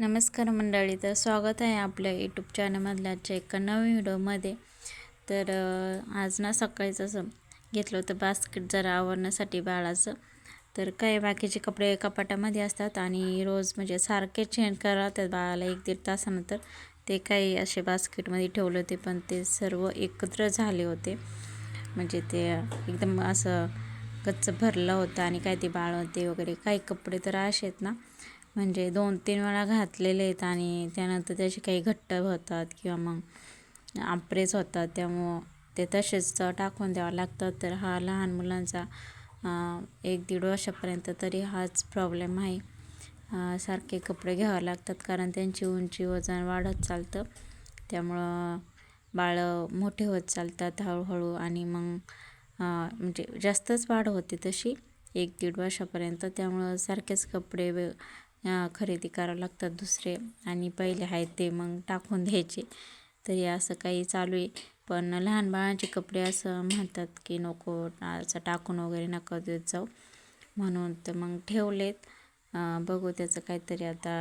नमस्कार मंडळी तर स्वागत आहे आपल्या यूट्यूब चॅनलमधल्या आजच्या एका नवीन व्हिडिओमध्ये तर आज ना सकाळीच असं घेतलं होतं बास्केट जरा आवरण्यासाठी बाळाचं. तर काही बाकीचे कपडे कपाटामध्ये असतात आणि रोज म्हणजे सारखे चेंज करा त्या बाळाला एक दीड तासानंतर. ते काही असे बास्केटमध्ये ठेवले होते पण ते सर्व एकत्र झाले होते. म्हणजे ते एकदम असं गच्च भरलं होतं आणि काय ते बाळ होते वगैरे काही कपडे तर असे आहेत ना. म्हणजे दोन तीन वेळा घातलेले आहेत आणि त्यानंतर त्याचे काही घट्ट होतात किंवा मग आपरेच होतात त्यामुळं ते तसेच टाकून द्यावं लागतं. तर हा लहान मुलांचा एक दीड वर्षापर्यंत तरी हाच प्रॉब्लेम आहे. सारखे कपडे घ्यावे लागतात कारण त्यांची उंची वजन वाढत चालतं. त्यामुळं बाळं मोठे होत चालतात हळूहळू आणि मग म्हणजे जास्तच वाढ होते तशी एक दीड वर्षापर्यंत. त्यामुळं सारखेच कपडे खरेदी करावं लागतात दुसरे. आणि पहिले आहेत ते मग टाकून द्यायचे. तरी असं काही चालू आहे. पण लहान बाळांचे कपडे असं म्हणतात की नको असं टाकून वगैरे नका देत जाऊ. म्हणून तर मग ठेवलेत. बघू त्याचं काहीतरी आता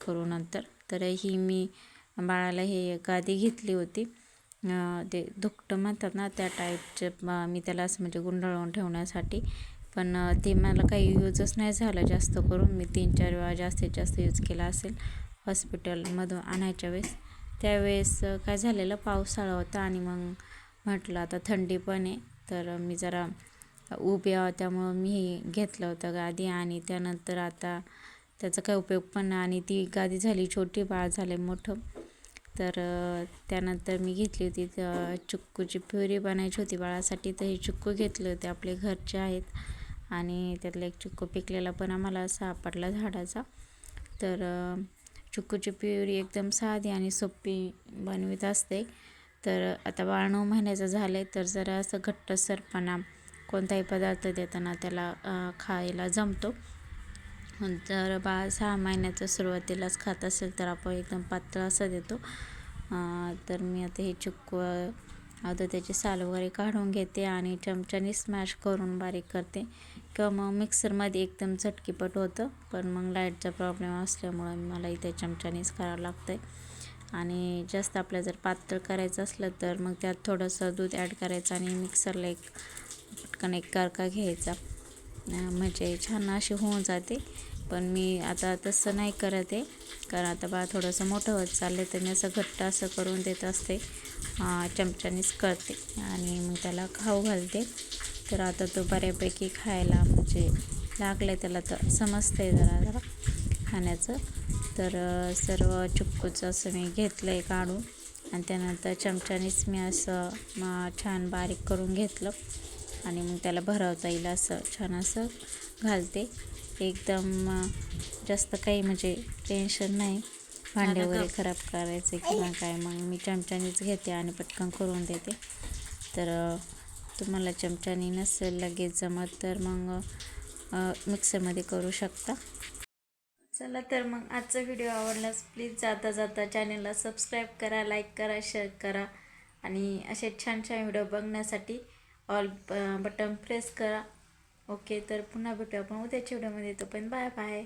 करू नंतर. तर ही मी बाळाला हे गादी घेतली होती. ते दुखटं म्हणतात ना त्या टाईपचे मी त्याला असं म्हणजे गुंडाळून ठेवण्यासाठी. पण ते मला काही यूजच नाही झालं जास्त करून. मी तीन चार वेळा जास्तीत जास्त यूज केला असेल हॉस्पिटलमधून आणायच्या वेळेस. त्यावेळेस काय झालेलं पावसाळा होता आणि मग म्हटलं आता थंडी पण आहे. तर मी जरा उभी आहे त्यामुळं मी घेतलं होतं गादी आणि त्यानंतर आता त्याचा काही उपयोग पण आणि ती गादी झाली छोटी बाळ झाले मोठं. तर त्यानंतर मी घेतली होती चुक्कूची प्युरी बनायची होती बाळासाठी. तर हे चिक्कू घेतले होते आपले घरचे आहेत. आणि त्यातला एक चिक्कू पिकलेला पण आम्हाला सापडला झाडाचा. तर चिक्कूची प्युरी एकदम साधी आणि सोपी बनवित असते. तर आता बाळ नऊ महिन्याचं झालं आहे तर जरा असं घट्टसरपणा कोणताही पदार्थ देताना त्याला खायला जमतो. जर बाळ सहा महिन्याचं सुरुवातीलाच खात असेल तर आपण एकदम पातळ असं देतो. तर मी आता हे चिक्कू आता त्याची साल वगैरे काढून घेते आणि चमच्याने स्मॅश करून बारीक करते. किंवा मग मिक्सरमध्ये एकदम चटकीपट होतं पण मग लाईटचा प्रॉब्लेम असल्यामुळं मला इथे चमच्यानेच करावं लागतं आहे आणि जास्त आपल्या जर पातळ करायचं असलं तर मग त्यात थोडंसं दूध ॲड करायचं आणि मिक्सरला एक पटकन एक कारका घ्यायचा. म्हणजे छान अशी होऊन जाते. पण मी आता तसं नाही करत आहे. कारण आता बाळ थोडंसं मोठं होत चाललं तर मी असं घट्ट असं करून देत असते. चमच्यानेच करते. आणि मग त्याला खाऊ घालते. तर आता तो बऱ्यापैकी खायला म्हणजे लागलं आहे त्याला तर समजतं आहे जरा जरा खाण्याचं. तर सर्व चुपकूचं असं मी घेतलं आहे काढून. आणि त्यानंतर चमच्यानेच मी असं छान बारीक करून घेतलं. आणि मग त्याला भरवता येईल असं छान असं घालते. एकदम जास्त काही म्हणजे टेन्शन नाही. भांडे वगैरे खराब करायचे किंवा काय मग मी चमच्यानेच घेते आणि पटकन करून देते. तर तुम्हाला चमच्याने नसेल लगेच जमत तर मग मिक्सरमध्ये करू शकता. चला तर मग आजचा व्हिडिओ आवडलाच प्लीज जाता जाता चॅनलला सबस्क्राईब करा लाईक करा शेअर करा आणि असे छान छान व्हिडिओ बघण्यासाठी ऑल बटन प्रेस करा. ओके तर पुन्हा भेटू आपण उद्याच्या व्हिडिओमध्ये. पण बाय बाय.